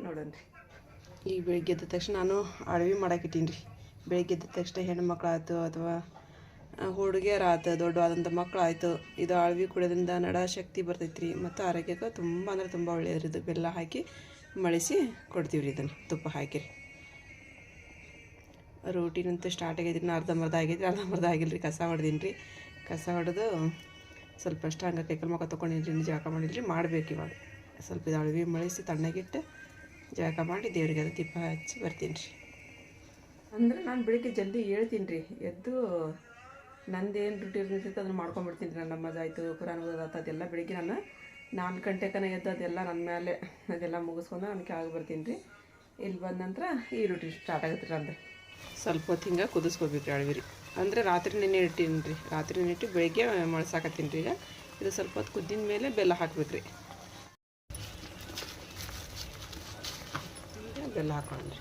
ನೋಡೋಣ ರೀ ಈಗ ಬೆಳಿಗ್ಗೆ ಎದ್ದ ತಕ್ಷಣ ನಾನು ಅಡವಿ ಮಾಡಾಕಿಟ್ಟೀನಿ ರೀ ಬೆಳಿಗ್ಗೆ ಎದ್ದ ತಕ್ಷಣ ಹೆಣ್ಮಕ್ಳಾಯ್ತು ಅಥವಾ ಹುಡುಗಿಯರಾಯ್ತು ದೊಡ್ಡವಾದಂಥ ಮಕ್ಕಳಾಯ್ತು ಇದು ಅಳವಿ ಕುಡಿಯೋದ್ರಿಂದ ನಡ ಶಕ್ತಿ ಬರ್ತೈತೆ ರೀ ಮತ್ತು ಆರೋಗ್ಯಕ್ಕೆ ತುಂಬ ಅಂದ್ರೆ ತುಂಬ ಒಳ್ಳೆಯದು ಇದು ಬೆಲ್ಲ ಹಾಕಿ ಮಳಿಸಿ ಕೊಡ್ತೀವಿ ರೀ ಇದನ್ನು, ತುಪ್ಪ ಹಾಕಿ. ರೀ ರೂಟೀನಂತೂ ಸ್ಟಾರ್ಟ್ ಆಗೈತಿ ರೀ ಅರ್ಧಂಬರ್ಧ ಆಗೈತಿ ಅರ್ಧಂಬರ್ಧ ಆಗಿಲ್ಲ ರೀ ಕಸ ಹೊಡೆದೀನಿ ರೀ ಕಸ ಹೊಡೆದು ಸ್ವಲ್ಪ ಅಷ್ಟು ಹಂಗೆ ಕೈಕಲ್ ಮುಖ ತೊಗೊಂಡಿನಿ ಜಳಕ ಮಾಡಿದ್ರಿ ಮಾಡ್ಬೇಕು ಇವಾಗ. ಸ್ವಲ್ಪ ಇದು ಅಳವಿ ಮಳಿಸಿ ತಣ್ಣಗಿಟ್ಟು ಜಳಕ ಮಾಡಿ ದೇವರಿಗೆ ಅದು ದೀಪ ಹಚ್ಚಿ ಬರ್ತೀನಿ ರೀ. ಅಂದ್ರೆ ನಾನು ಬೆಳಿಗ್ಗೆ ಜಲ್ದಿ ಹೇಳ್ತೀನಿ ರೀ ಎದ್ದು ನಂದೇನು ಡ್ಯೂಟಿ ಇರ್ತೈತೆ ಅದನ್ನು ಮಾಡ್ಕೊಂಬಿಡ್ತೀನಿ ರೀ ನನ್ನ ಮಜಾ ಆಯಿತು ಕುರಾನ್ ಓದೋದಾಯ್ತು ಅದೆಲ್ಲ ಬೆಳಿಗ್ಗೆ ನಾನು ನಾಲ್ಕು ಗಂಟೆಕನ ಎದ್ದು ಅದೆಲ್ಲ ನನ್ನ ಮೇಲೆ ಅದೆಲ್ಲ ಮುಗಿಸ್ಕೊಂಡು ನಾನು ಕೆಳಗೆ ಬರ್ತೀನಿ ರೀ. ಇಲ್ಲಿ ಬಂದ ನಂತರ ಈ ರೊಟ್ಟಿ ಸ್ಟಾರ್ಟ್ ಆಗುತ್ತೆ ರೀ ಅಂದ್ರೆ ಸ್ವಲ್ಪ ಹೊತ್ತು ಹಿಂಗೆ ಕುದಿಸ್ಕೋಬೇಕು ರೀ ಅಳವಿ ರೀ ಅಂದರೆ ರಾತ್ರಿ ನೆನೆ ಇಟ್ಟೀನಿ ರೀ ರಾತ್ರಿ ನೆನೆ ಇಟ್ಟು ಬೆಳಿಗ್ಗೆ ಮೊಳಸಾಕತ್ತೀನಿ ರೀ ಈಗ. ಇದು ಸ್ವಲ್ಪ ಹೊತ್ತು ಕುದ್ದಿನ ಮೇಲೆ ಬೆಲ್ಲ ಹಾಕ್ಬೇಕು ರೀ ಈಗ ಬೆಲ್ಲ ಹಾಕೊಂಡ್ರಿ.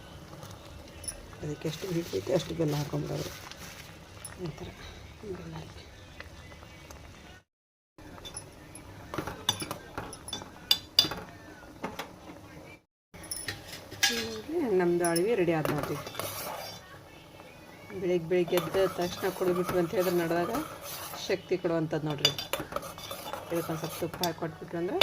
ಅದಕ್ಕೆ ಎಷ್ಟು ಹಿಡಿತೈತೆ ಅಷ್ಟು ಬೆಲ್ಲ ಹಾಕೊಂಡ್ಬಿಡೋದು ಈ ಥರ ಬೆಲ್ಲ ಹಾಕಿ. ನಮ್ಮದು ಅಳವಿ ರೆಡಿ ಆದ ನೋಡ್ರಿ. ಬೆಳಿಗ್ಗೆ ಬೆಳಿಗ್ಗೆ ಎದ್ದ ತಕ್ಷಣ ಕುಡಿದ್ಬಿಟ್ವಿ ಅಂತ ಹೇಳಿದ್ರೆ ನಡೆದಾಗ ಶಕ್ತಿ ಕೊಡುವಂಥದ್ದು ನೋಡ್ರಿ. ಇದಕ್ಕೊಂದು ಸ್ವಲ್ಪ ತುಪ್ಪ ಹಾಕಿ ಕೊಟ್ಬಿಟ್ವಿ ಅಂದ್ರೆ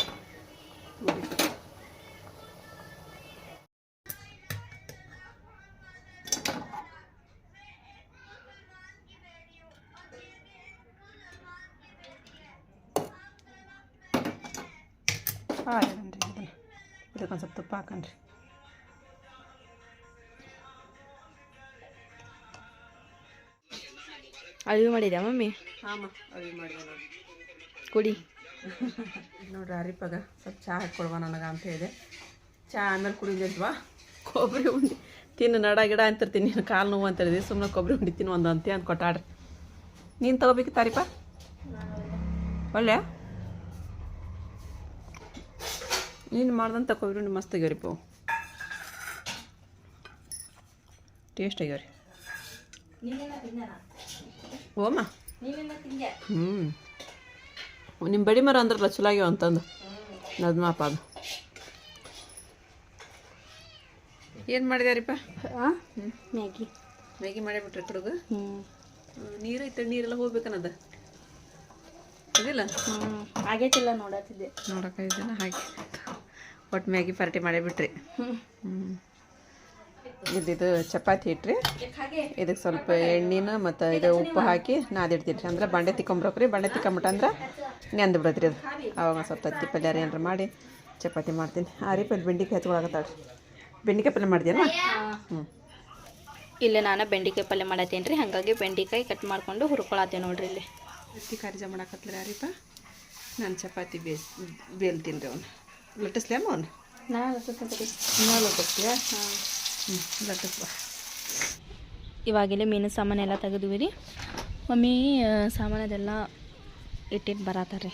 ಹಾಳೇನ್ರಿ ಇದನ್ನು ಇದಕ್ಕೊಂದು ಸ್ವಲ್ಪ ತುಪ್ಪ ಹಾಕನ್ರಿ ಅಳಿವು ಮಾಡಿದ್ಯಾ ಮಮ್ಮಿ? ಹಾಂ ಅಡುಗೆ ಮಾಡಿದೆ ನೋಡಿ ಕುಡಿ. ನೋಡ್ರಿ ಅರಿಪಾಗ ಸ್ವಲ್ಪ ಚಹಾ ಹಾಕ್ಕೊಡ್ವ ನನಗೆ ಅಂತ ಹೇಳಿದೆ. ಚಹಾ ಆಮೇಲೆ ಕುಡಿದಿದ್ವಾ ಕೊಬ್ಬರಿ ಉಂಡಿ. ತಿನ್ನು ನಡ ಗಿಡ ಅಂತಿರ್ತೀನಿ ನೀನು ಕಾಲು ನೋವು ಅಂತ ಹೇಳಿದೆ. ಸುಮ್ಮನೆ ಕೊಬ್ಬರಿ ಉಂಡಿ ತಿನ್ನು ಒಂದು ಅಂತೆ ಅಂತ ಕೊಟ್ಟಾಡ್ರಿ ನೀನು ತಗೋಬೇಕಿತ್ತು ಅರಿಪ ನೀನು ಮಾಡ್ದಂತ ಉಂಡಿ ಮಸ್ತ್ ಆಗ್ಯಾವ್ರಿಪ್ಪ ಪೋ. ಟೇಸ್ಟ್ ಆಗ್ಯಾವ್ರಿ ಓಮ ಹ್ಞೂ ನಿಮ್ಮ ಬಡಿ ಮರ ಅಂದ್ರಲ್ಲ ಚಲೋ ಆಗ್ಯಾವ ಅಂತಂದು ನದ್ಮಾಪ ಅದು. ಏನು ಮಾಡಿದ್ಯಾರಿಪ್ಪ? ಮ್ಯಾಗಿ. ಮ್ಯಾಗಿ ಮಾಡಿಬಿಟ್ರೆ ಕುಡುಗು ಹ್ಞೂ ನೀರು ಐತೆ ನೀರೆಲ್ಲ ಹೋಗ್ಬೇಕನ್ನದ ಅದಿಲ್ಲ ಹ್ಞೂ ಆಗೈತಿಲ್ಲ ನೋಡತ್ತಿದ್ದೆ. ನೋಡೋಕ್ಕಾಗಿದ್ದೇನ ಹಾಗೆ. ಒಟ್ಟು ಮ್ಯಾಗಿ ಪಾರ್ಟಿ ಮಾಡಿಬಿಟ್ರಿ ಹ್ಞೂ ಹ್ಞೂ ಇದಿದು ಚಪಾತಿ ಇಟ್ರಿ. ಇದಕ್ಕೆ ಸ್ವಲ್ಪ ಎಣ್ಣೆನ ಮತ್ತು ಇದು ಉಪ್ಪು ಹಾಕಿ ನಾದಿಡ್ತೀನಿ ರೀ ಅಂದ್ರೆ ಬಂಡೆ ತಿಕ್ಕೊಂಬ್ರಕ್ರಿ ಬಂಡೆ ತಿಕ್ಕೊಂಬಿಟ್ಟು ಅಂದ್ರೆ ನೆಂದು ಬಿಡತ್ರಿ ಅದು. ಅವಾಗ ಸ್ವಲ್ಪ ತತ್ತಿ ಪಲ್ಯ ಏನಾರ ಮಾಡಿ ಚಪಾತಿ ಮಾಡ್ತೀನಿ. ಆ ರೀ ಪಲ್ಯ ಬೆಂಡಿಕಾಯಿ ಹಚ್ಕೊಳಕತ್ತಾಳ್ರಿ ಬೆಂಡಿಕಾಯಿ ಪಲ್ಯ ಮಾಡಿದ್ಯಲ್ಲ? ಹ್ಞೂ ಇಲ್ಲೇ ನಾನು ಬೆಂಡಿಕಾಯಿ ಪಲ್ಯ ಮಾಡತ್ತೇನೆ ರೀ. ಹಾಗಾಗಿ ಬೆಂಡಿಕಾಯಿ ಕಟ್ ಮಾಡ್ಕೊಂಡು ಹುರ್ಕೊಳತ್ತೆ ನೋಡ್ರಿ ಇಲ್ಲಿ. ರೊಟ್ಟಿ ಕಾರ್ಜ ಮಾಡಕತ್ತಲ್ಲ ರೀಪ ನಾನು ಚಪಾತಿ ಬೇಸ್ ಬೇಲ್ತೀನಿ ರೀ ಅವ್ನು. ಲಟ್ಟಿಸ್ಲೇಮ ಅವ್ನು ನಾ ಇನ್ನೂ ಲಟ್ಟಿಸ್ತೀಯಾ ಹ್ಞೂ ಲಟ್ಟಿಸ್ಬಾ ಇವಾಗೆಲ್ಲ ಮೀನು ಸಾಮಾನೆಲ್ಲ ತೆಗೆದ್ವಿ ರೀ ಮಮ್ಮಿ ಸಾಮಾನು ಸಾಮಾನದೆಲ್ಲ ಇಟ್ಟಿಟ್ಟು ಬರತ್ತಾರೆ ರೀ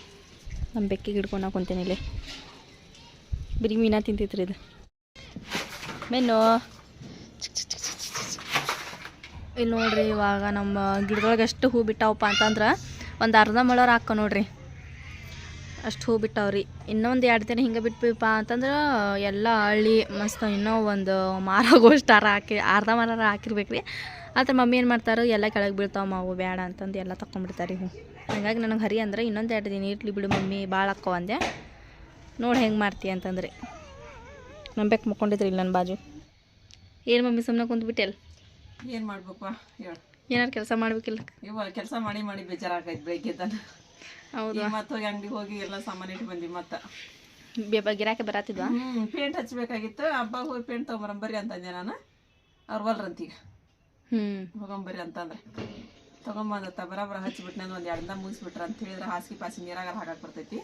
ನಮ್ಮ ಬೆಕ್ಕಿಗೆ ಹಿಡ್ಕೊಂಡು ಕುಂತೀನಿ ಇಲ್ಲಿ. ಬಿರಿ ಮೀನ ತಿಂತಿತ್ರಿ ಇದು. ಮೆನ್ನು. ಇಲ್ಲಿ ನೋಡ್ರಿ ಇವಾಗ ನಮ್ಮ ಗಿಡದೊಳಗೆ ಎಷ್ಟು ಹೂ ಬಿಟ್ಟಾವಪ್ಪ ಅಂತಂದ್ರೆ ಒಂದು ಅರ್ಧ ಮಳೋರು ಹಾಕೋ ನೋಡ್ರಿ. ಅಷ್ಟು ಹೂ ಬಿಟ್ಟಾವ್ರಿ. ಇನ್ನೊಂದು ಎರಡು ದಿನ ಹಿಂಗೆ ಬಿಟ್ಬಿಪ್ಪ ಅಂತಂದ್ರೆ ಎಲ್ಲ ಹಳ್ಳಿ ಮಸ್ತ್ ಇನ್ನೂ ಒಂದು ಮಾರಾಗೋಷ್ಟು ಹಾರ ಹಾಕಿ ಅರ್ಧ ಮಾರಾರ ಹಾಕಿರ್ಬೇಕು ರೀ ಆದ್ರೆ ಮಮ್ಮಿ ಏನು ಮಾಡ್ತಾರೆ ಎಲ್ಲ ಕೆಳಗೆ ಬೀಳ್ತಾವೆ ಮಾವು ಬೇಡ ಅಂತಂದು ಎಲ್ಲ ತಗೊಂಡ್ಬಿಡ್ತಾರೆ ಹ್ಞೂ ಹಾಗಾಗಿ ನನಗೆ ಹರಿ ಅಂದ್ರೆ ಇನ್ನೊಂದು ಎರಡು ದಿನ ಇರಲಿ ಬಿಡು ಮಮ್ಮಿ ಭಾಳ ಹಾಕೋ ಅಂದೆ ನೋಡಿ ಹೆಂಗೆ ಮಾಡ್ತೀಯ ಅಂತಂದ್ರೆ. ನಂಬೆಕ್ ಮುಕ್ಕೊಂಡಿದ್ರಿ ಇಲ್ಲಿ ನನ್ನ ಬಾಜು. ಏನು ಮಮ್ಮಿ ಸುಮ್ಮನೆ ಕುಂತ್ಬಿಟ್ಟೆಲ್ಲ ಏನು ಮಾಡ್ಬೇಕು ಹೇಳಿ. ಏನಾರು ಕೆಲಸ ಮಾಡ್ಬೇಕಿಲ್ಲ ಇವಾಗ ಕೆಲಸ ಮಾಡಿ ಮಾಡಿ ಬೇಜಾರಾಗೈತೆ ಬೆಳಗ್ಗೆ ತಾನೆ ಹೌದು. ಮತ್ತೆ ಹೋಗಿ ಅಂಗಡಿಗೆ ಹೋಗಿ ಎಲ್ಲ ಸಾಮಾನು ಇಟ್ಟು ಬಂದಿ ಮತ್ತ. ಗಿರಾಕಿ ಬರತ್ತಿದ್ವಾ ಪೇಂಟ್ ಹಚ್ಬೇಕಾಗಿತ್ತು. ಹಬ್ಬ ಹೋಗಿ ಪೇಂಟ್ ತೊಗೊಂಬರಂಬರ್ರಿ ಅಂತಂದೆ ನಾನು. ಅವ್ರು ಬಲ್ರಂತೀಗ ಹ್ಮ್. ಹೋಗಂಬರಿ ಅಂತಂದ್ರೆ ತಗೊಂಬಂದತ್ತ ಬರಾಬರ ಹಚ್ಬಿಟ್ಟು ನಾನು ಒಂದು ಎರಡನ್ನ ಮುಗಿಸ್ಬಿಟ್ರ ಅಂತ ಹೇಳಿದ್ರೆ ಹಾಸಿಗೆ ಪಾಸಿ ನೀರಾಗ ಹಾಕಕ್ಕೆ ಬರ್ತೈತಿ.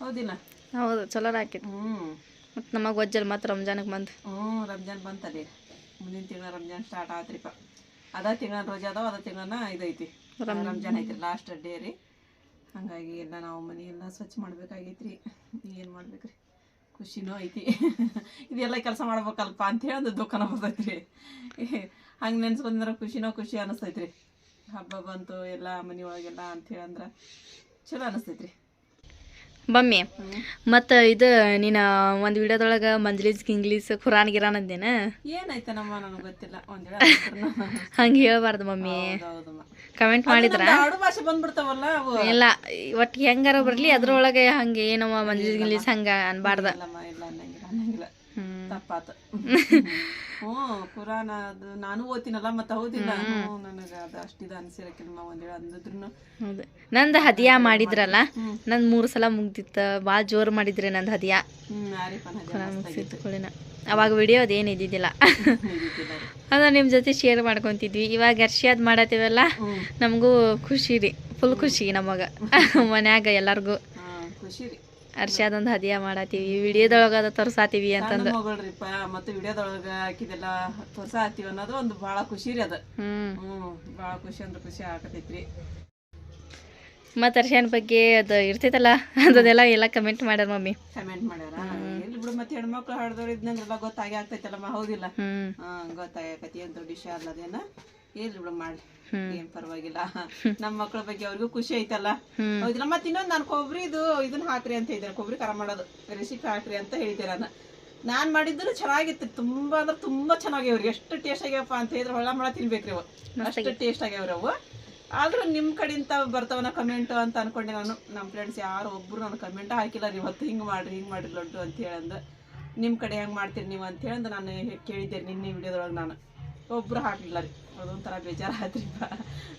ಹೌದಿಲ್ಲ? ಹೌದು ಚಲೋ ಹಾಕಿತ್ತು ಹ್ಮ್. ಮತ್ತು ನಮಗೆ ಒಜ್ಜಲ್ ಮತ್ತು ರಂಜಾನಿಗೆ ಬಂದ್. ಹ್ಞೂ ರಂಜಾನ್ ಬಂತಲ್ಲಿ ಮುಂದಿನ ತಿಂಗಳ ರಂಜಾನ್ ಸ್ಟಾರ್ಟ್ ಆತ್ರಿಪ್ಪ. ಅದ ತಿಂಗಳ ರೋಜಾ ಅದಾವ ಅದ ತಿಂಗಳನ ಇದೈತಿ. ರಂಜಾನ್. ಐತಿ ಲಾಸ್ಟ್ ಡೇ ರೀ. ಹಾಗಾಗಿ ಎಲ್ಲ ನಾವು ಮನೆಯೆಲ್ಲ ಸ್ವಚ್ಛ ಮಾಡ್ಬೇಕಾಗೈತ್ರಿ. ಏನು ಮಾಡ್ಬೇಕ್ರಿ? ಖುಷಿನೂ ಐತಿ. ಇದೆಲ್ಲ ಕೆಲಸ ಮಾಡ್ಬೇಕಲ್ಪ ಅಂತೇಳಿ ಒಂದು ದುಃಖನ ಬರ್ತೈತ್ರಿ. ಹಂಗೆ ನೆನ್ಸ್ಕೊಂಡ್ರೆ ಖುಷಿನೋ ಖುಷಿ ಅನಿಸ್ತೈತ್ರಿ. ಹಬ್ಬ ಬಂತು, ಎಲ್ಲ ಮನೆಯೊಳಗೆಲ್ಲ ಅಂತ ಅಂದ್ರೆ ಚಲೋ ಅನಿಸ್ತೈತ್ರಿ. ಬಮ್ಮಿ. ಮತ್ತು ಇದು ನೀನು ಒಂದು ವಿಡಿಯೋದೊಳಗೆ ಮಂಜ್ಲೀಸ್ ಗಿಂಗ್ಲೀಸ್ ಖುರಾನ್ ಗಿರಾನ್ ಅಂದೇನ? ಏನಾಯ್ತನಮ್ಮ ನನಗೆ ಗೊತ್ತಿಲ್ಲ. ಒಂದ್ ಹಂಗೆ ಹೇಳ್ಬಾರ್ದು ಮಮ್ಮಿ. ಕಮೆಂಟ್ ಮಾಡಿದ್ರ? ಭಾಷೆ ಬಂದ್ಬಿಡ್ತಾವಲ್ಲ ಇಲ್ಲ ಒಟ್ಟಿಗೆ ಹೆಂಗಾರ ಬರಲಿ ಅದ್ರೊಳಗೆ ಹಂಗೆ ಏನಮ್ಮ ಮಂಜ್ಲೀಸ್ ಗಿಂಗ್ಲೀಸ್ ಹಂಗೆ ಅನ್ಬಾರ್ದ ಇಲ್ಲಮ್ಮ ಇಲ್ಲ ಅನ್ನಂಗಿಲ್ಲ ಅನ್ನಂಗಿಲ್ಲ ಹ್ಮ್ ತಪ್ಪಾತು. ಹ್ಞೂ ಪುರಾಣ ಅದು ನಾನು ಓದ್ತೀನಲ್ಲ ಮತ್ತೆ ಹೌದಿಲ್ಲ. ಹ್ಞೂ ನನಗೆ ಅದು ಅಷ್ಟಿದ ಅನ್ಸಿರಕ್ಕಿಲ್ಲ ಒಂದ್ ಒಂದು ಅಂದಿದ್ರು ಹೌದು. ನಂದು ಹದಿಯಾ ಮಾಡಿದ್ರಲ್ಲ? ನಂದು ಮೂರು ಸಲ ಮುಗ್ದಿತ್ತು. ಭಾಳ ಜೋರು ಮಾಡಿದ್ರಿ ನಂದು ಹದಿಯಾ. ಹ್ಮ್ ಆರಿಫನ್ ಮುಗಿಸಿದ್ದು ಅವಾಗ ವಿಡಿಯೋ ಅದೇನು ಇದ್ದಿದ್ದಿಲ್ಲ. ಅದ ನಿಮ್ಮ ಜೊತೆ ಶೇರ್ ಮಾಡ್ಕೊತಿದ್ವಿ. ಇವಾಗ ಅರ್ಶಿಯಾದ್ ಮಾಡತ್ತೀವಲ್ಲ? ನಮಗೂ ಖುಷಿ ರೀ. ಫುಲ್ ಖುಷಿ ನಮಗೆ. ಮನ್ಯಾಗ ಎಲ್ಲರಿಗೂ. ಖುಷಿ ರೀ. ಅರ್ಶಿಯಾದೊಂದು ಹದಿಯ ಮಾಡತ್ತೀವಿ ವಿಡಿಯೋದೊಳಗ ಅದ ತೋರ್ಸಾತೀವಿ ಅಂತಂದು. ಮಗಳ್ರಿಪ್ಪ ಮತ್ತೆ ವಿಡಿಯೋದೊಳಗ ಹಾಕಿದೆಲ್ಲ ತೋರ್ಸಾತೀವಿ ಅನ್ನೋದು ಒಂದು ಭಾಳ ಖುಷಿ ರೀ ಅದು. ಹ್ಮ್. ಬಹಳ ಭಾಳ ಖುಷಿ ಅಂದ್ರೆ ಖುಷಿ ಆಗತೈತ್ರಿ. ಮತ್ತೆ ಅರ್ಷನ್ ಬಗ್ಗೆ ಅದು ಇರ್ತೈತಲ್ಲ ಅದನ್ನೆಲ್ಲ ಎಲ್ಲ ಕಮೆಂಟ್ ಮಾಡ್ಯಾರ ಮಮ್ಮಿ. ಕಮೆಂಟ್ ಮಾಡ್ಯಾರ? ಇಲ್ಲಿ ಬಿಡು ಮತ್ತೆ ಹೆಣ್ಮಕ್ಳು ಹಾಡ್ದವ್ರು ಇದ್ನಂಗೆಲ್ಲ ಗೊತ್ತಾಗಿ ಆಗ್ತೈತಲ್ಲಮ್ಮ ಹೌದಿಲ್ಲ? ಹ್ಮ್. ಹಾ ಆಕತಿ ಏನ್ ದೊಡ್ಡ ವಿಷಯ ಅಲ್ಲದೇನ ಇರ್ಲಿ ಬಿಡ ಮಾಡ್ಲಿ. ಏನ್ ಪರವಾಗಿಲ್ಲ. ನಮ್ಮ ಮಕ್ಳ ಬಗ್ಗೆ ಅವ್ರಿಗೂ ಖುಷಿ ಐತಲ್ಲ? ಹೌದಿಲ್ಲ ಮತ್ತೆ ಇನ್ನೊಂದು ನಾನು ಕೊಬ್ಬರಿ ಇದು ಇದನ್ನ ಹಾಕ್ರಿ ಅಂತ ಹೇಳಿದ್ರೆ ಕೊಬ್ಬರಿ ಖರ ಮಾಡೋದು. ರೆಸಿಪಿ ಹಾಕ್ರಿ ಅಂತ ಹೇಳ್ತೀರ ನಾನು ನಾನ್ ಮಾಡಿದ್ರು ಚೆನ್ನಾಗಿತ್ತು ತುಂಬಾ ಅಂದ್ರೆ ತುಂಬಾ ಚೆನ್ನಾಗ್ಯಾವ್ರಿ ಎಷ್ಟು ಟೇಸ್ಟ್ ಆಗ್ಯಾವಪ್ಪ ಅಂತ ಹೇಳಿದ್ರೆ ಹೊಳ್ಳ ಮಳ ತಿನ್ಬೇಕ್ರಿ ಅವು ಅಷ್ಟು ಟೇಸ್ಟ್ ಆಗ್ಯಾವ್ರಿ ಅವು. ಆದ್ರೂ ನಿಮ್ ಕಡೆಯಿಂದ ಬರ್ತಾವನ ಕಮೆಂಟ್ ಅಂತ ಅನ್ಕೊಂಡೆ ನಾನು. ನಮ್ಮ ಫ್ರೆಂಡ್ಸ್ ಯಾರು ಒಬ್ರು ನಾನು ಕಮೆಂಟ್ ಹಾಕಿಲ್ಲ ರೀ. ಇವತ್ತು ಹಿಂಗ್ ಮಾಡ್ರಿ ಹಿಂಗ್ ಮಾಡ್ರಿ ಲಡ್ಡು ಅಂತ ಹೇಳಂದು. ನಿಮ್ ಕಡೆ ಹೆಂಗ್ ಮಾಡ್ತೀರಿ ನೀವು ಅಂತ ಹೇಳಂದು ನಾನು ಕೇಳಿದ್ದೆ ನಿನ್ನೆ ವಿಡಿಯೋದೊಳಗೆ ನಾನು. ಒಬ್ರು ಹಾಕಿಲ್ಲ ರೀ. ಅದೊಂಥರ ಬೇಜಾರು ಆದ್ರಿ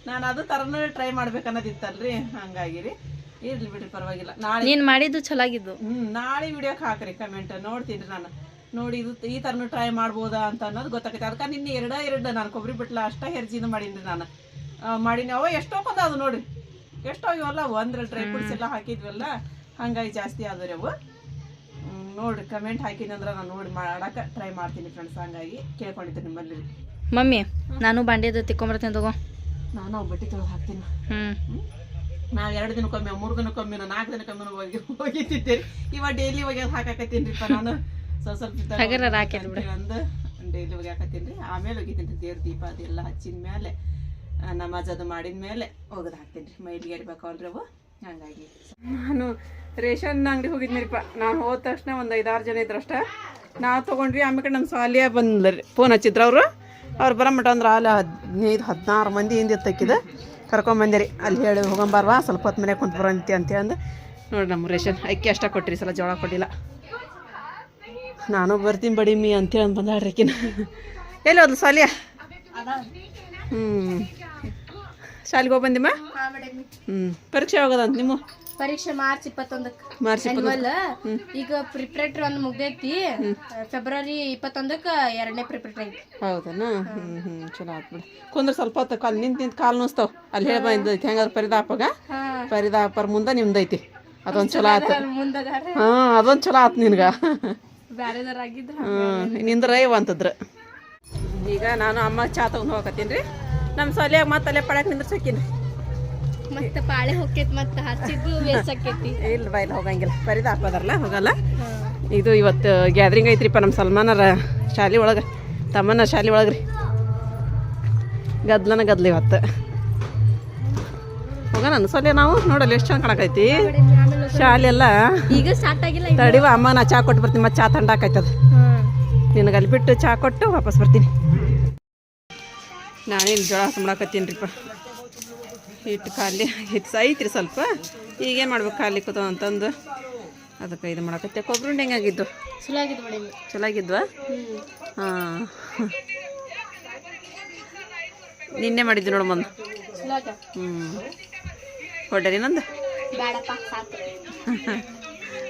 ನಾನು ಅದು ಥರನೂ ಟ್ರೈ ಮಾಡ್ಬೇಕು ಅನ್ನೋದಿತ್ತಲ್ರಿ ಹಂಗಾಗಿ ರೀ ಇರ್ಲಿ ಬಿಡ್ರಿ ಪರವಾಗಿಲ್ಲ. ನಾಳೆ ನೀನು ಮಾಡಿದ್ದು ಚಲಾಗಿದ್ದು ಹ್ಮ್ ನಾಳೆ ವಿಡಿಯೋಕ್ಕೆ ಹಾಕ್ರಿ ಕಮೆಂಟ್ ನೋಡ್ತೀನಿ ನಾನು. ನೋಡಿ ಇದು ಈ ಥರನೂ ಟ್ರೈ ಮಾಡ್ಬೋದಾ ಅಂತ ಅನ್ನೋದು ಗೊತ್ತಾಗೈತೆ ಅದಕ್ಕೆ ನಿನ್ನೆ ಎರಡ ಎರಡು ನಾನು ಕೊಬ್ಬರಿ ಬಿಟ್ಲ ಅಷ್ಟ ಹೆರ್ಜಿನ ಮಾಡೀನಿ ನಾನು. ಮಾಡೀನಿ. ಅವ ಎಷ್ಟೋ ಬಂದ ಅದು ನೋಡ್ರಿ. ಎಷ್ಟೋ ಇವಲ್ಲ ಒಂದ್ರ ಟ್ರೈ ಫುಡ್ಸ್ ಫ್ರೂಟ್ಸ್ ಎಲ್ಲ ಹಾಕಿದ್ವಲ್ಲ. ಹಂಗಾಗಿ ಜಾಸ್ತಿ ಆದ್ರಿ ಅವು. ನೋಡಿ ನೋಡ್ರಿ ಕಮೆಂಟ್ ಹಾಕಿನಿ ಅಂದ್ರೆ ನಾನು ನೋಡಿ ಮಾಡಕ್ಕೆ ಟ್ರೈ ಮಾಡ್ತೀನಿ ಫ್ರೆಂಡ್ಸ್ ಹಂಗಾಗಿ ಕೇಳ್ಕೊಂಡಿದ್ದೆ ನಿಮ್ಮಲ್ಲಿ. ಮಮ್ಮಿ ನಾನು ಬಾಂಡೆದು ತಿಕ್ಕೊಂಬರ್ತೀನಿ ತಗೋ. ನಾನು ಬಟ್ಟೆ ತೊಳೆದು ಹಾಕ್ತೀನಿ. ಹ್ಞೂ ನಾವು ಎರಡು ದಿನಕ್ಕೊಮ್ಮೆ ಮೂರು ದಿನಕ್ಕೊಮ್ಮೆ ನಾಲ್ಕು ದಿನಕ್ಕೊಮ್ಮೆ ಹೋಗಿ ಹೋಗಿತ್ತಿದ್ದೇನೆ ಇವಾಗ ಡೈಲಿ ಒಗ್ಯಾದ ಹಾಕಾಕತ್ತೀನಿ ರೀ ನಾನು. ಸ್ವಲ್ಪ ಸ್ವಲ್ಪ ಹಾಕಿದ್ ಬಿಡು. ಅಂದು ಡೈಲಿ ಒಗ್ಯಾಕತ್ತೀನಿ ರೀ ಆಮೇಲೆ ಒಗಿತೀನಿ ರೀ ದೇವ್ರ ದೀಪ ಅದೆಲ್ಲ ಹಚ್ಚಿದ ಮೇಲೆ ನಮಾಜ್ ಅದು ಮಾಡಿದ ಮೇಲೆ ಒಗದು ಹಾಕ್ತೀನಿ ರೀ ಮೈಲಿಗೆ ಇರ್ಬೇಕಲ್ರಿ ಅವು ಹಂಗಾಗಿ. ನಾನು ರೇಷನ್ ಅಂಗಡಿ ಹೋಗಿದ್ನಿರಿಪ್ಪ. ನಾನು ಹೋದ ತಕ್ಷಣ ಒಂದು ಐದಾರು ಜನ ಇದ್ರಷ್ಟ. ನಾವು ತೊಗೊಂಡ್ವಿ ಆಮೇಲೆ ನಮ್ಮ ಸಾಲಿಯ ಬಂದ್ರಿ ಫೋನ್ ಹಚ್ಚಿದ್ರು ಅವರು? ಅವ್ರು ಬರಮಟ ಅಂದ್ರೆ ಅಲ್ಲಿ ಹದಿನೈದು ಹದಿನಾರು ಮಂದಿ ಹಿಂದೆ ತಕ್ಕಿದ ಕರ್ಕೊಂಬಂದಿರಿ ಅಲ್ಲಿ ಹೇಳಿ ಹೋಗಂಬಾರ್ವಾ ಸ್ವಲ್ಪ ಹೊತ್ತು ಮನೆ ಕುಂತು ಬರಂತಿ ಅಂತ ಅಂದು ನೋಡಿ ನಮ್ಮ ರೇಷನ್ ಅಕ್ಕಿ ಅಷ್ಟ ಕೊಟ್ಟಿರಿ ಸಲ ಜೋಳ ಕೊಟ್ಟಿಲ್ಲ. ನಾನು ಬರ್ತೀನಿ ಬಡಿಮಿ ಅಂತೇಳಿ ಅಂತ ಬಂದಾಳ್ರಿ ಆಕಿನ. ಎಲ್ಲಿ ಹೋದ್ಲು ಸಾಲಿಯ? ಹ್ಞೂ ಶಾಲೆಗೆ ಹೋಗಿ ಬಂದಿಮ್ಮ? ಹ್ಞೂ ಪರೀಕ್ಷೆ ಹೋಗೋದಂತ ನಿಮ್ಮ? ಪರೀಕ್ಷೆ ಮಾರ್ಚ್ ಇಪ್ಪತ್ತೊಂದಕ್ಕೆ. ಮಾರ್ಚ್ ಆನ್ಯುವಲ್ ಈಗ ಪ್ರಿಪ್ರೇಟರಿ ಒಂದು ಮುಗ್ದೈತಿ. ಫೆಬ್ರವರಿ ಇಪ್ಪತ್ತೊಂದಕ್ಕೆ ಎರಡನೇ ಪ್ರಿಪ್ರೇಟರಿ ಐತಿ. ಹೌದನ? ಹ್ಞೂ ಹ್ಞೂ ಚಲೋ ಆತ್ ಬಿಡು. ಕುಂದ್ರ ಸ್ವಲ್ಪ ಹೊತ್ತು ಕಾಲು ನಿಂತ ನಿಂತ ಕಾಲು ನೋಸ್ತಾವ. ಅಲ್ಲಿ ಹೇಳಿ ಬಂದೈತಿ ಹೆಂಗಾದ್ರು ಪರಿದಾಪಗ? ಪರಿದಾಪರ್ ಮುಂದೆ ನಿಮ್ದೈತಿ. ಅದೊಂದು ಚಲೋ ಆತು. ಹಾ ಅದೊಂದ್ ಚಲೋ ಆತ್ ನಿನ್ಗ. ಬ್ಯಾರೆದಾರ ಆಗಿದ್ರ ಹ್ಞೂ ನಿಂದ್ರ ಅಂತದ್ರ ಈಗ ನಾನು ಅಮ್ಮ ಚಾ ತಗೊಂಡ್ ಹೋಗತ್ತೀನಿ ರೀ. ನಮ್ಮ ಸೊಲ್ಯಾಗ ಮತ್ತೆ ಅಲ್ಲೇ ಪಡಕ್ ನಿಂದ್ರಸಕ್ಕೀನಿ ಮತ್ತೆ ಪಾಳೆ ಹೋಗ್ತೈತಿ ಮತ್ತೆ ಹಚ್ಚಿದ್ದು ಇಲ್ಲ ಹೋಗಂಗಿಲ್ಲ. ಪರಿದಾಪ ಅದರಲ್ಲ ಹೋಗಲ್ಲ. ಇದು ಇವತ್ತು ಗ್ಯಾದ್ರಿಂಗ್ ಐತ್ರಿಪ್ಪ ನಮ್ಮ ಸಲ್ಮಾನರ ಶಾಲೆ ಒಳಗೆ. ತಮ್ಮನ ಶಾಲೆ ಒಳಗೆ ರೀ ಗದ್ಲನ ಗದ್ಲ ಇವತ್ತು. ಹೋಗೋಣ ನಾವು? ನೋಡಲ್ಲ ಎಷ್ಟು ಚಂದ ಕಾಣಕೈತಿ. ಶಾಲೆ ಎಲ್ಲ ಈಗ ಸ್ಟಾರ್ಟ್ ಆಗಿಲ್ಲ ತಡಿವ ಅಮ್ಮ ನಾ ಚಾ ಕೊಟ್ಟು ಬರ್ತೀನಿ ಮತ್ತೆ ಚಾ ತಂಡ ಆಕೈತದ ನಿನಗೆ ಅಲ್ಲಿ ಬಿಟ್ಟು ಚಾ ಕೊಟ್ಟು ವಾಪಸ್ ಬರ್ತೀನಿ. ನಾನೇನು ಜೋಳ ಹಾಕೊಂಬಿಡಕತ್ತೀನಿ ರೀಪ್ಪ ಹಿಟ್ಟು ಖಾಲಿ ಹಿಟ್ಟು ಐತ್ರಿ ಸ್ವಲ್ಪ. ಈಗೇನು ಮಾಡ್ಬೇಕು ಖಾಲಿ ಕೂತ ಅಂತಂದು? ಅದಕ್ಕೆ ಇದು ಮಾಡಕತ್ತೆ. ಕೊಬ್ಬರಿ ಹೆಂಗಾಗಿದ್ದು? ಚಲೋ ಆಗಿದ್ ಮೇಡಮ್ ಚಲೋ ಆಗಿದ್ವಾ ಹಾಂ. ನಿನ್ನೆ ಮಾಡಿದ್ದು ನೋಡು ಆಗ ಹ್ಞೂ ಹೊಡ್ಡರಿ ನಂದು.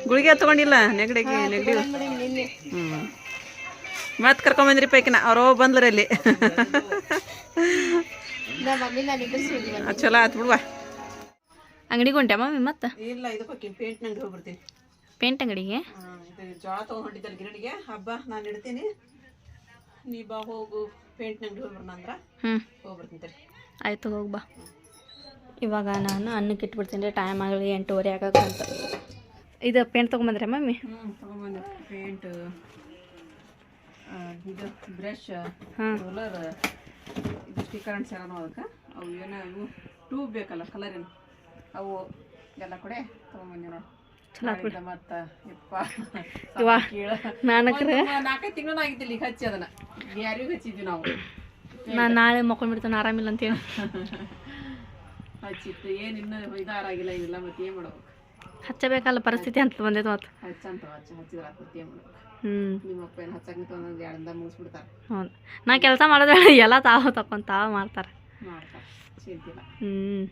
ಗುಳಿಗೆ ತೊಗೊಂಡಿಲ್ಲ? ನೆಗಡಿಗೆ ನೆಗಡಿ. ಹ್ಞೂ ಮತ್ತೆ ಕರ್ಕೊಂಬಂದ್ರಿ ಪೈಕಿನ? ಅವ್ರೋ ಬಂದ್ರಿ ಚಲೋ ಆತು ಬಿಡುವ ಅಂಗಡಿಗೆ ಹೊಂಟ್ಯಾ ಮಮ್ಮಿ ಮತ್ತೆ? ಇಲ್ಲ ಇದಕ್ಕೆ ಹೋಗ್ತೀನಿ ಪೇಂಟ್ ನಂಗೆ ಹೋಗ್ಬಿಡ್ತೀನಿ. ಪೇಂಟ್ ಅಂಗಡಿಗೆ? ಇದು ಜೋಳ ತೊಗೊಂಡಿದ್ದಲ್ಲ ಗಿರಣಿಗೆ. ಹಬ್ಬ ನಾನು ಇಡ್ತೀನಿ. ನೀ ಬಾ ಹೋಗು. ಪೇಂಟ್ ನಂಗೆ ಹೋಗ್ಬಿಡ್ನ ಅಂದ್ರೆ ಹ್ಞೂ ಹೋಗ್ಬಿಡ್ತೀನಿ ಆಯ್ತು ಹೋಗಿ ಬಾ. ಇವಾಗ ನಾನು ಅನ್ನಕ್ಕೆ ಇಟ್ಬಿಡ್ತೀನಿ ರೀ ಟೈಮ್ ಆಗಲಿ ಎಂಟೂವರೆ ಆಗಕ್ಕಂತ ಇದು ಪೇಂಟ್ ತೊಗೊಂಬಂದ್ರೆ ಮಮ್ಮಿ? ಹ್ಞೂ ತೊಗೊಂಬಂದೆ. ಪೇಂಟ್ ಇದು ಬ್ರಷ್ ಹಾಂ ಇದು ಸೇರೋನು ಅಂಟ್ಸ್ಯಾರನೋ ಅದಕ್ಕೆ. ಅವು ಏನೋ ಇವು? ಟ್ಯೂಬ್ ಬೇಕಲ್ಲ ಕಲರಿನ ಅವು ಎಲ್ಲ ಕೊಡೆ ತೊಗೊಂಬಂದೆ ನೋಡಿ. ಮತ್ತ ಯಪ್ಪ. ನಾಲ್ಕೈದು ತಿಂಗಳು ಆಗಿದ್ದಿಲ್ಲ ಈಗ ಹಚ್ಚಿ ಅದನ್ನ. ಯಾರಿಗೂ ಹಚ್ಚಿದ್ವಿ ನಾವು. ನಾನು ನಾಳೆ ಮಕ್ಕೊಂಡ್ಬಿಡ್ತಾನೆ ಆರಾಮಿಲ್ಲ ಅಂತೇಳಿ. ಹಚ್ಚಿತ್ತು. ಏನು ಇನ್ನು ಇದಾರಾಗಿಲ್ಲ ಏನಿಲ್ಲ ಮತ್ತೆ ಏನು ಮಾಡ್ಬೇಕು? ಹಚ್ಚಬೇಕಲ್ಲ ಪರಿಸ್ಥಿತಿ ಅಂತ ಬಂದೈತೆ ಮತ್ತು ಹಚ್ಚಂತ ಹಚ್ಚ ಹಚ್ಚಿದ್ರ ಏನು ಏನ್ ಮಾಡ್ಬೇಕು. ನಿಮ್ಮ ಅಪ್ಪ ಏನು ಹಚ್ಚಕ್ ಒಂದೊಂದು ಎರಡಂದ ಮುಗಿಸ್ಬಿಡ್ತಾರೆ. ಹೌದು. ನಾ ಕೆಲಸ ಮಾಡೋದ್ರೆ ಎಲ್ಲ ತಾವು ತಕೊಂಡ್ ತಾವು ಮಾಡ್ತಾರೆ. ಮಾಡ್ತಾರೆ. ಚಿಂತಿಲ್ಲ ಹ್ಞೂ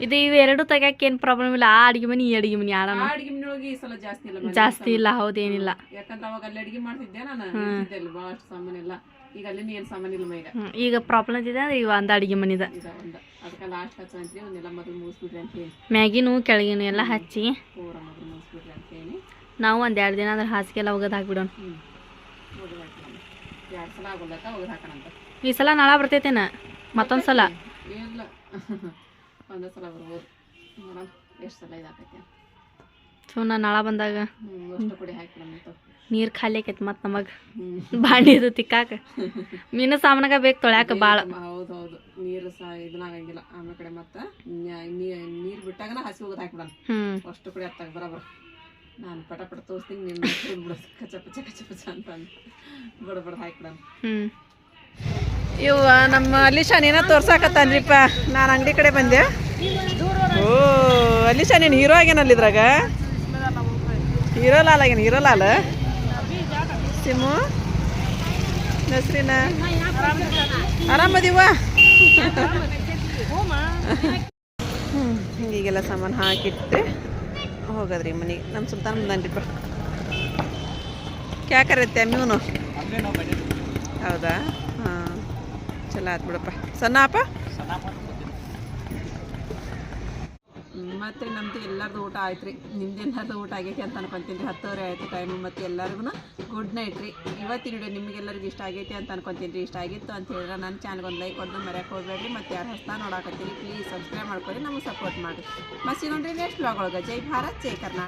ಇದು ಇವು ಎರಡು ತೆಗ್ಯಾಕೆ ಏನು ಪ್ರಾಬ್ಲಮ್ ಇಲ್ಲ. ಆ ಅಡಿಗೆ ಮನಿ ಈ ಅಡಿಗೆ ಮನಿ ಆಡೋಣ. ಆ ಅಡಿಗೆ ಮನೆಯೊಳಗೆ ಈ ಸಲ ಜಾಸ್ತಿ ಇಲ್ಲ ಮನೆ ಜಾಸ್ತಿ ಇಲ್ಲ ಹೌದೇನಿಲ್ಲ. ಯಾಕಂದ್ರೆ ಅವಾಗ ಅಲ್ಲಿ ಅಡಿಗೆ ಮಾಡ್ತಿದ್ದೆ ನಾನು. ಇರ್ತಿದ್ದೆ ಅಲ್ಲಿ ಭಾಳಷ್ಟು ಸಾಮಾನೆಲ್ಲ ಈಗ ಅಲ್ಲಿ ಏನು ಸಾಮಾನಿಲ್ಲ ಮೈಗ. ಹ್ಮ್. ಈಗ ಪ್ರಾಬ್ಲಮ್ ಇದೆ ಅಂದ್ರೆ ಈಗ ಒಂದು ಅಡಿಗೆ ಮನಿದ. ಇದ ಒಂದ. ಅದಕ್ಕೆ ಲಾಸ್ಟ್ ಹಚ್ಚ ಅಂತೀವಿ ಅವನ್ನೆಲ್ಲ ಮೊದಲು ಮುಗಿಸ್ಬಿಡ್ರಿ ಅಂತ ಹೇಳಿ. ಮ್ಯಾಗಿನೂ ಕೆಳಗಿನೂ ಎಲ್ಲ ಹಚ್ಚಿ. ಪೂರ ಮೊದಲು ಮುಗಿಸ್ಬಿಡ್ರಿ ಅಂತ ಹೇಳಿ. ನಾವು ಒಂದು ಎರಡು ದಿನ ಅಂದ್ರೆ ಹಾಸಿಗೆ ಎಲ್ಲ ಒಗದು ಹಾಕ್ಬಿಡೋಣ. ಈ ಸಲ ನಾಳೆ ಬರ್ತೈತೇನ? ಮತ್ತೊಂದು ಸಲ. ಸೊ ನಾ ನಾಳೆ ಬಂದಾಗ ನೀರು ಖಾಲಿ ಆಕೈತಿ ಮತ್ತು ನಮಗೆ. ಬಾಂಡಿ ಬಾಂಡಿದು ತಿಕ್ಕಾಕ. ಮೀನು ಸಾಮಾನಾಗ ಬೇಕು ತೊಳ್ಯಾಕ ಭಾಳ ಹೌದು ಹೌದು. ನೀರು ಸಹ ಇದನ್ನಾಗಂಗಿಲ್ಲ ಆಮೇಲೆ ಕಡೆ ಮತ್ತೆ ನೀರು ಬಿಟ್ಟಾಗ ಹಸಿ ಹೋಗೋದು ಹಾಕ್ಬಿಡೋಣ. ಅಷ್ಟು ಕಡೆ ಹತ್ತಾಗ ಬರೋಬರ. ನಾನು ಪಟ ತೋರಿಸ್ತೀನಿ ನಿನ್ನ ಬಿಡೋದು ಕಚ ಪಚ, ಕಚ ಅಂತ ಬಡ ಬಡ ಇವ ನಮ್ಮ ಅಲಿಶಾನ್ ಏನೋ ತೋರ್ಸಾಕತ್ತಾನ್ರಿಪ್ಪ? ನಾನು ಅಂಗಡಿ ಕಡೆ ಬಂದೆ. ಓ ಅಲಿಶಾ ನೀನು ಹೀರೋ ಆಗ್ಯಾನಲ್ಲ ಇದ್ರಾಗ? ಹೀರೋ ಲಾಲ್ ಆಗ್ಯಾನ, ಹೀರೋ ಲಾಲ್? ಸಿಮು? ನಸ್ರಿನ? ಆರಾಮದಿವ ಹೀಗೆಲ್ಲ ಸಾಮಾನು ಹಾಕಿಟ್ಟು. ಹೋಗೋದ್ರಿ ಮನೆಗೆ ನಮ್ಮ ಸುಲ್ತಾನ್ ಬಂದನ್ರಿಪ್ಪ ಕ್ಯಾಕರತ್ತೆ ಮ್ಯೂನು ಹೌದಾ? ಹಾಂ ಚಲೋ ಆತ್ ಬಿಡಪ್ಪ. ಸಣ್ಣ ಅಪ್ಪ? ಮತ್ತೆ ನಮ್ಮದು ಎಲ್ಲರದು ಊಟ ಆಯ್ತು ರೀ ನಿಮ್ದು ಊಟ ಆಗೈತಿ ಅಂತ ಅನ್ಕೊಂತೀನಿ. ರೀ ಹತ್ತುವರೆ ಆಯಿತು ಟೈಮು ಮತ್ತು ಎಲ್ಲರಿಗೂ ಗುಡ್ ನೈಟ್ ರೀ. ಇವತ್ತಿನ ವಿಡಿಯೋ ನಿಮಗೆಲ್ಲರಿಗೂ ಇಷ್ಟ ಆಗೈತಿ ಅಂತ ಅನ್ಕೊತೀನಿ ರೀ. ಇಷ್ಟ ಆಗಿತ್ತು ಅಂತ ಹೇಳಿದ್ರೆ ನನ್ನ ಚಾನಲ್ಗೆ ಒಂದು ಲೈಕ್ ಕೊಡ್ದು ಮರ್ಯಾಕೆ ಹೋಗ್ಬೇಡ್ರಿ. ಮತ್ತು ಯಾರು ಹೊಸ್ತಾ ನೋಡಾಕತ್ತೀರಿ ಪ್ಲೀಸ್ ಸಬ್ಸ್ಕ್ರೈಬ್ ಮಾಡ್ಕೊಳ್ಳಿ. ನಮಗೆ ಸಪೋರ್ಟ್ ಮಾಡಿರಿ. ಮತ್ತೆ ನೋಡ್ರಿ ನೆಕ್ಸ್ಟ್ ಬ್ಲಾಗ್ ಒಳಗೆ. ಜೈ ಭಾರತ್, ಜೈ ಕರ್ನಾಟಕ.